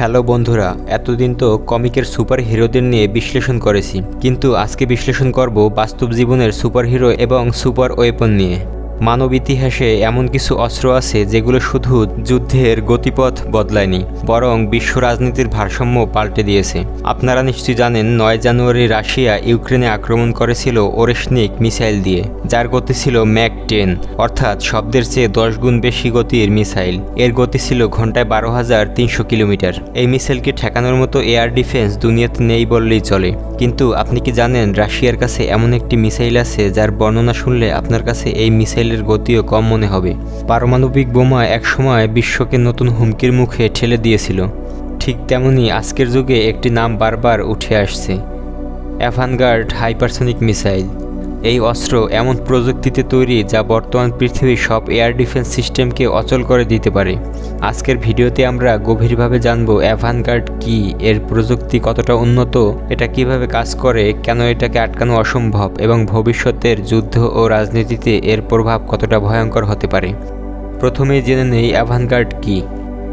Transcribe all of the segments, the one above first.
Hello বন্ধুরা, এতদিন তো কমিকের সুপার হিরোদের নিয়ে বিশ্লেষণ করেছি, কিন্তু আজকে বিশ্লেষণ করব বাস্তব জীবনের সুপার হিরো এবং সুপার ওয়েপন নিয়ে। মানব ইতিহাসে এমন কিছু অস্ত্র আছে যেগুলো শুধু যুদ্ধের গতিপথ বদলায়নি, বরং বিশ্ব রাজনীতির ভারসাম্য পাল্টে দিয়েছে। আপনারা নিশ্চয়ই জানেন, নয় জানুয়ারি রাশিয়া ইউক্রেনে আক্রমণ করেছিল ওরেশনিক মিসাইল দিয়ে, যার গতি ছিল ম্যাক টেন, অর্থাৎ শব্দের চেয়ে দশ গুণ বেশি গতির মিসাইল। এর গতি ছিল ঘন্টায় বারো হাজার তিনশো কিলোমিটার। এই মিসাইলকে ঠেকানোর মতো এয়ার ডিফেন্স দুনিয়াতে নেই বললেই চলে। কিন্তু আপনি কি জানেন, রাশিয়ার কাছে এমন একটি মিসাইল আছে যার বর্ণনা শুনলে আপনার কাছে এই মিসাইলের গতিও কম মনে হবে। পারমাণবিক বোমা একসময় বিশ্বকে নতুন হুমকির মুখে ঠেলে দিয়েছিল। ঠিক তেমনি আজকের যুগে একটি নাম বারবার উঠে আসছে। Avangard hypersonic missile. এই অস্ত্র এমন প্রযুক্তিতে তৈরি যা বর্তমান পৃথিবীর সব এয়ার ডিফেন্স সিস্টেমকে অচল করে দিতে পারে। আজকের ভিডিওতে আমরা গভীরভাবে জানব অ্যাভানগার্ড কি, এর প্রযুক্তি কতটা উন্নত, এটা কীভাবে কাজ করে, কেন এটাকে আটকানো অসম্ভব, এবং ভবিষ্যতের যুদ্ধ ও রাজনীতিতে এর প্রভাব কতটা ভয়ঙ্কর হতে পারে। প্রথমেই জেনে নেই অ্যাভানগার্ড কি।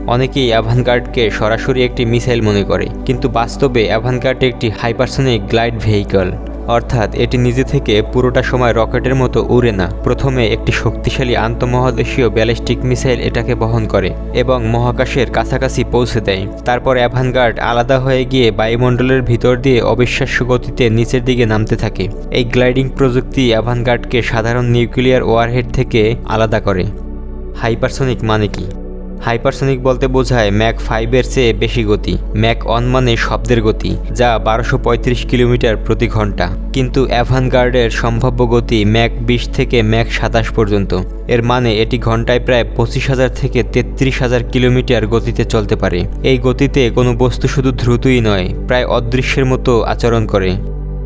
অনেকেই অ্যাভানগার্ডকে সরাসরি একটি মিসাইল মনে করে, কিন্তু বাস্তবে অ্যাভানগার্ড একটি হাইপারসনিক গ্লাইড ভেহিকল। অর্থাৎ এটি নিজে থেকে পুরোটা সময় রকেটের মতো উড়ে না। প্রথমে একটি শক্তিশালী আন্তঃমহাদেশীয় ব্যালিস্টিক মিসাইল এটাকে বহন করে এবং মহাকাশের কাছাকাছি পৌঁছে দেয়। তারপর অ্যাভানগার্ড আলাদা হয়ে গিয়ে বায়ুমণ্ডলের ভিতর দিয়ে অবিশ্বাস্য গতিতে নিচের দিকে নামতে থাকে। এই গ্লাইডিং প্রযুক্তি অ্যাভানগার্ডকে সাধারণ নিউক্লিয়ার ওয়ারহেড থেকে আলাদা করে। হাইপারসনিক মানে কি? হাইপারসনিক বলতে বোঝায় ম্যাক ফাইভের চেয়ে বেশি গতি। ম্যাক অন মানে শব্দের গতি, যা বারোশো কিলোমিটার প্রতি ঘণ্টা। কিন্তু অ্যাভানগার্ডের সম্ভাব্য গতি ম্যাক বিশ থেকে ম্যাক সাতাশ পর্যন্ত। এর মানে এটি ঘন্টায় প্রায় পঁচিশ হাজার থেকে তেত্রিশ হাজার কিলোমিটার গতিতে চলতে পারে। এই গতিতে কোনো বস্তু শুধু দ্রুতই নয়, প্রায় অদৃশ্যের মতো আচরণ করে।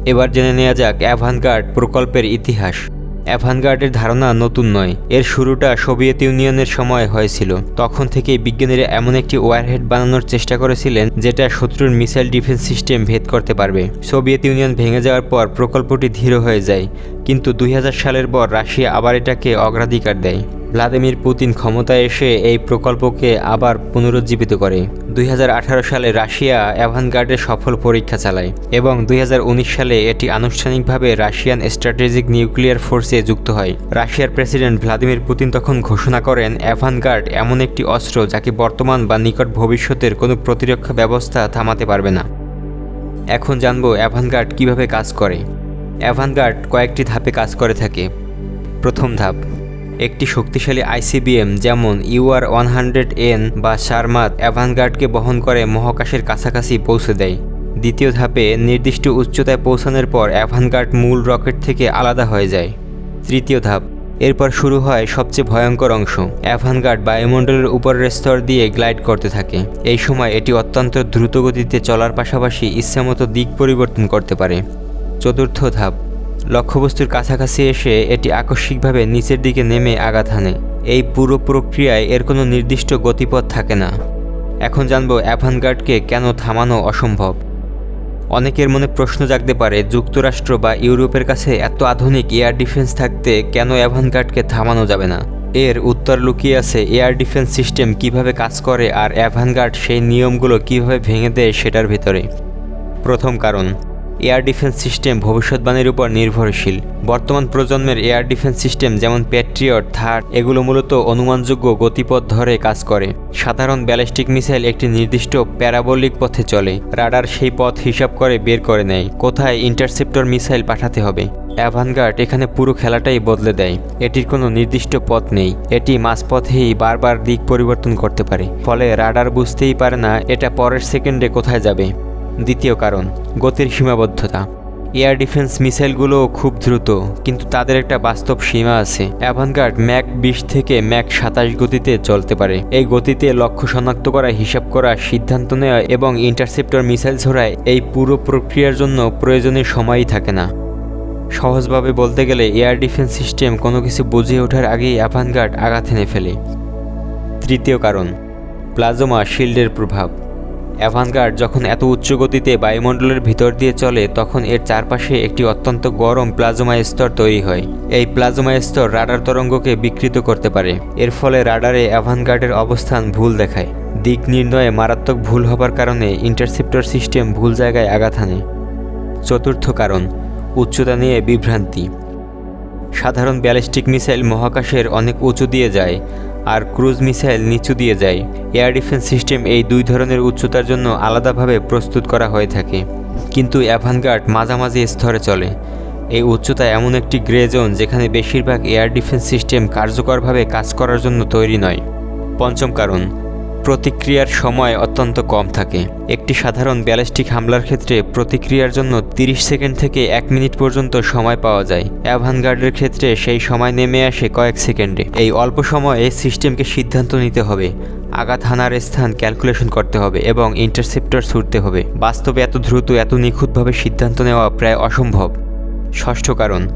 এবার জেনে নেওয়া যাক অ্যাভানগার্ড প্রকল্পের ইতিহাস। অ্যাভানগার্ডের ধারণা নতুন নয়। এর শুরুটা সোভিয়েত ইউনিয়নের সময় হয়েছিল। তখন থেকেই বিজ্ঞানীরা এমন একটি ওয়ারহেড বানানোর চেষ্টা করেছিলেন, যেটা শত্রুর মিসাইল ডিফেন্স সিস্টেম ভেদ করতে পারবে। সোভিয়েত ইউনিয়ন ভেঙে যাওয়ার পর প্রকল্পটি ধীর হয়ে যায়, কিন্তু দুই হাজার সালের পর রাশিয়া আবার এটাকে অগ্রাধিকার দেয়। ভ্লাদিমির পুতিন ক্ষমতায় এসে এই প্রকল্পকে আবার পুনরুজ্জীবিত করে। দুই হাজার আঠারো সালে রাশিয়া অ্যাভানগার্ডের সফল পরীক্ষা চালায় এবং দুই হাজার উনিশ সালে এটি আনুষ্ঠানিকভাবে রাশিয়ান স্ট্র্যাটেজিক নিউক্লিয়ার ফোর্সে যুক্ত হয়। রাশিয়ার প্রেসিডেন্ট ভ্লাদিমির পুতিন তখন ঘোষণা করেন অ্যাভানগার্ড এমন একটি অস্ত্র যাকে বর্তমান বা নিকট ভবিষ্যতের কোনো প্রতিরক্ষা ব্যবস্থা থামাতে পারবে না। এখন জানব অ্যাভানগার্ড কীভাবে কাজ করে। অ্যাভানগার্ড কয়েকটি ধাপে কাজ করে থাকে। প্রথম ধাপ একটি শক্তিশালী আইসিবিএম যেমন ইউআর ওয়ান হান্ড্রেড এন বা সারমাত অ্যাভানগার্ডকে বহন করে মহাকাশের কাছাকাছি পৌঁছে দেয়। দ্বিতীয় ধাপে নির্দিষ্ট উচ্চতায় পৌঁছানোর পর অ্যাভানগার্ড মূল রকেট থেকে আলাদা হয়ে যায়। তৃতীয় ধাপ, এরপর শুরু হয় সবচেয়ে ভয়ঙ্কর অংশ। অ্যাভানগার্ড বায়ুমণ্ডলের উপরের স্তর দিয়ে গ্লাইড করতে থাকে। এই সময় এটি অত্যন্ত দ্রুতগতিতে চলার পাশাপাশি ইচ্ছামতো দিক পরিবর্তন করতে পারে। চতুর্থ ধাপ লক্ষ্যবস্তুর কাছাকাছি এসে এটি আকস্মিকভাবে নিচের দিকে নেমে আঘাত হানে। এই পুরো প্রক্রিয়ায় এর কোনো নির্দিষ্ট গতিপথ থাকে না। এখন জানব অ্যাভানগার্ডকে কেন থামানো অসম্ভব। অনেকের মনে প্রশ্ন জাগতে পারে, যুক্তরাষ্ট্র বা ইউরোপের কাছে এত আধুনিক এয়ার ডিফেন্স থাকতে কেন অ্যাভানগার্ডকে থামানো যাবে না? এর উত্তর লুকিয়ে আছে এয়ার ডিফেন্স সিস্টেম কীভাবে কাজ করে আর অ্যাভানগার্ড সেই নিয়মগুলো কীভাবে ভেঙে দেয় সেটার ভিতরে। প্রথম কারণ এয়ার ডিফেন্স সিস্টেম ভবিষ্যৎবাণীর উপর নির্ভরশীল। বর্তমান প্রজন্মের এয়ার ডিফেন্স সিস্টেম যেমন প্যাট্রিয়ট থার্ড এগুলো মূলত অনুমানযোগ্য গতিপথ ধরে কাজ করে। সাধারণ ব্যালিস্টিক মিসাইল একটি নির্দিষ্ট প্যারাবলিক পথে চলে। রাডার সেই পথ হিসাব করে বের করে নেয়। কোথায় ইন্টারসেপ্টর মিসাইল পাঠাতে হবে? অ্যাভানগার্ড এখানে পুরো খেলাটাই বদলে দেয়। এটির কোনো নির্দিষ্ট পথ নেই। এটি মাঝপথেই বারবার দিক পরিবর্তন করতে পারে। ফলে রাডার বুঝতেই পারে না, এটা পরের সেকেন্ডে কোথায় যাবে। দ্বিতীয় কারণ, গতির সীমাবদ্ধতা। এয়ার ডিফেন্স মিসাইলগুলো খুব দ্রুত, কিন্তু তাদের একটা বাস্তব সীমা আছে। অ্যাভানগার্ড ম্যাক বিশ থেকে ম্যাক সাতাশ গতিতে চলতে পারে। এই গতিতে লক্ষ্য শনাক্ত করা হিসাব করা সিদ্ধান্ত নেওয়া এবং ইন্টারসেপ্টর মিসাইল ছোড়ায় এই পুরো প্রক্রিয়ার জন্য প্রয়োজনীয় সময়ই থাকে না। সহজভাবে বলতে গেলে, এয়ার ডিফেন্স সিস্টেম কোনো কিছু বুঝে ওঠার আগেই অ্যাভানগার্ড আঘাত এনে ফেলে। তৃতীয় কারণ, প্লাজমা শিল্ডের প্রভাব। অ্যাভানগার্ড যখন এত উচ্চ গতিতে বায়ুমণ্ডলের ভিতর দিয়ে চলে, তখন এর চারপাশে একটি অত্যন্ত গরম প্লাজমা স্তর তৈরি হয়। এই প্লাজমা স্তর রাডার তরঙ্গকে বিকৃত করতে পারে। এর ফলে রাডারে অ্যাভানগার্ডের অবস্থান ভুল দেখায়। দিক নির্ণয়ে মারাত্মক ভুল হবার কারণে ইন্টারসেপ্টর সিস্টেম ভুল জায়গায় আঘাত হানে। চতুর্থ কারণ, উচ্চতা নিয়ে বিভ্রান্তি। সাধারণ ব্যালিস্টিক মিসাইল মহাকাশের অনেক উঁচু দিয়ে যায় আর ক্রুজ মিসাইল নিচু দিয়ে যায়। এয়ার ডিফেন্স সিস্টেম এই দুই ধরনের উচ্চতার জন্য আলাদাভাবে প্রস্তুত করা হয়ে থাকে। কিন্তু অ্যাভানগার্ড মাঝামাঝি স্তরে চলে। এই উচ্চতা এমন একটি গ্রে জোন যেখানে বেশিরভাগ এয়ার ডিফেন্স সিস্টেম কার্যকরভাবে কাজ করার জন্য তৈরি নয়। পঞ্চম কারণ প্রতিক্রিয়ার সময় অত্যন্ত কম থাকে। একটি সাধারণ ব্যালিস্টিক হামলার ক্ষেত্রে প্রতিক্রিয়ার জন্য 30 সেকেন্ড থেকে এক মিনিট পর্যন্ত সময় পাওয়া যায়। অ্যাভানগার্ডের ক্ষেত্রে সেই সময় নেমে আসে কয়েক সেকেন্ডে। এই অল্প সময়ে সিস্টেমকে সিদ্ধান্ত নিতে হবে। আঘাত হানার স্থান ক্যালকুলেশন করতে হবে এবং ইন্টারসেপ্টর ছুটতে হবে। বাস্তবে এত দ্রুত, এত নিখুঁতভাবে সিদ্ধান্ত নেওয়া প্রায় অসম্ভব। ষষ্ঠ কারণ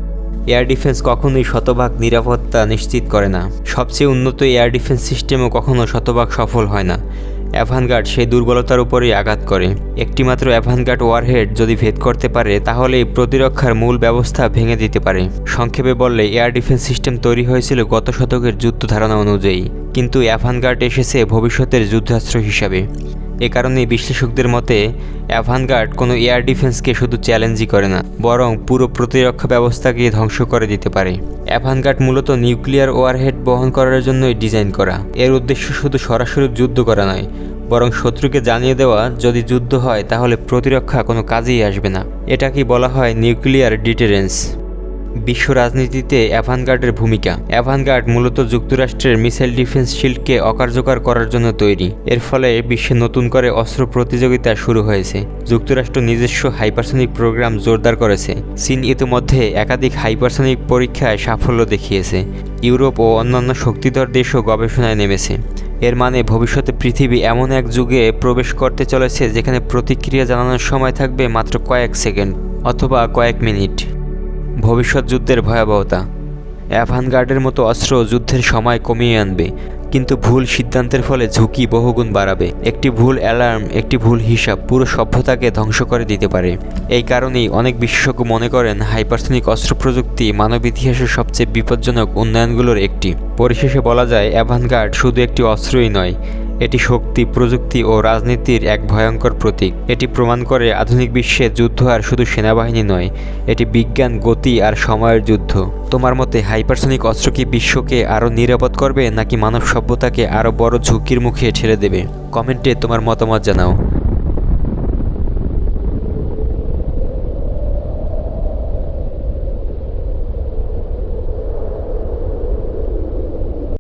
এয়ার ডিফেন্স কখনোই শতভাগ নিরাপত্তা নিশ্চিত করে না। সবচেয়ে উন্নত এয়ার ডিফেন্স সিস্টেমও কখনো শতভাগ সফল হয় না। অ্যাভানগার্ড সেই দুর্বলতার উপরেই আঘাত করে। একটিমাত্র অ্যাভানগার্ড ওয়ারহেড যদি ভেদ করতে পারে তাহলে প্রতিরক্ষার মূল ব্যবস্থা ভেঙে দিতে পারে। সংক্ষেপে বললে, এয়ার ডিফেন্স সিস্টেম তৈরি হয়েছিল গত শতকের যুদ্ধ ধারণা অনুযায়ী, কিন্তু অ্যাভানগার্ড এসেছে ভবিষ্যতের যুদ্ধাস্ত্র হিসাবে। এ কারণে বিশ্লেষকদের মতে, অ্যাভানগার্ড কোনো এয়ার ডিফেন্সকে শুধু চ্যালেঞ্জই করে না, বরং পুরো প্রতিরক্ষা ব্যবস্থাকে ধ্বংস করে দিতে পারে। অ্যাভানগার্ড মূলত নিউক্লিয়ার ওয়ারহেড বহন করার জন্যই ডিজাইন করা। এর উদ্দেশ্য শুধু সরাসরি যুদ্ধ করা নয়, বরং শত্রুকে জানিয়ে দেওয়া, যদি যুদ্ধ হয় তাহলে প্রতিরক্ষা কোনো কাজেই আসবে না। এটাকেই বলা হয় নিউক্লিয়ার ডিটারেন্স। বিশ্ব রাজনীতিতে অ্যাভানগার্ডের ভূমিকা। অ্যাভানগার্ড মূলত যুক্তরাষ্ট্রের মিসাইল ডিফেন্স শিল্ডকে অকার্যকর করার জন্য তৈরি। এর ফলে বিশ্বে নতুন করে অস্ত্র প্রতিযোগিতা শুরু হয়েছে। যুক্তরাষ্ট্র নিজস্ব হাইপারসনিক প্রোগ্রাম জোরদার করেছে। চীন ইতিমধ্যে একাধিক হাইপারসনিক পরীক্ষায় সাফল্য দেখিয়েছে। ইউরোপ ও অন্যান্য শক্তিধর দেশও গবেষণায় নেমেছে। এর মানে ভবিষ্যতে পৃথিবী এমন এক যুগে প্রবেশ করতে চলেছে যেখানে প্রতিক্রিয়া জানানোর সময় থাকবে মাত্র কয়েক সেকেন্ড অথবা কয়েক মিনিট। ভবিষ্যৎ যুদ্ধের ভয়াবহতা। অ্যাভানগার্ডের মতো অস্ত্র যুদ্ধের সময় কমিয়ে আনবে, কিন্তু ভুল সিদ্ধান্তের ফলে ঝুঁকি বহুগুণ বাড়াবে। একটি ভুল অ্যালার্ম, একটি ভুল হিসাব পুরো সভ্যতাকে ধ্বংস করে দিতে পারে। এই কারণেই অনেক বিশেষজ্ঞ মনে করেন হাইপারসনিক অস্ত্র প্রযুক্তি মানব ইতিহাসের সবচেয়ে বিপজ্জনক উন্নয়নগুলোর একটি। পরিশেষে বলা যায়, অ্যাভানগার্ড শুধু একটি অস্ত্রই নয় এটি শক্তি, প্রযুক্তি ও রাজনীতির এক ভয়ঙ্কর প্রতীক। এটি প্রমাণ করে আধুনিক বিশ্বে যুদ্ধ আর শুধু সেনাবাহিনী নয়, এটি বিজ্ঞান, গতি আর সময়ের যুদ্ধ। তোমার মতে হাইপারসনিক অস্ত্র কি বিশ্বকে আরও নিরাপদ করবে, নাকি মানব সভ্যতাকে আরও বড় ঝুঁকির মুখে ঠেলে দেবে? কমেন্টে তোমার মতামত জানাও।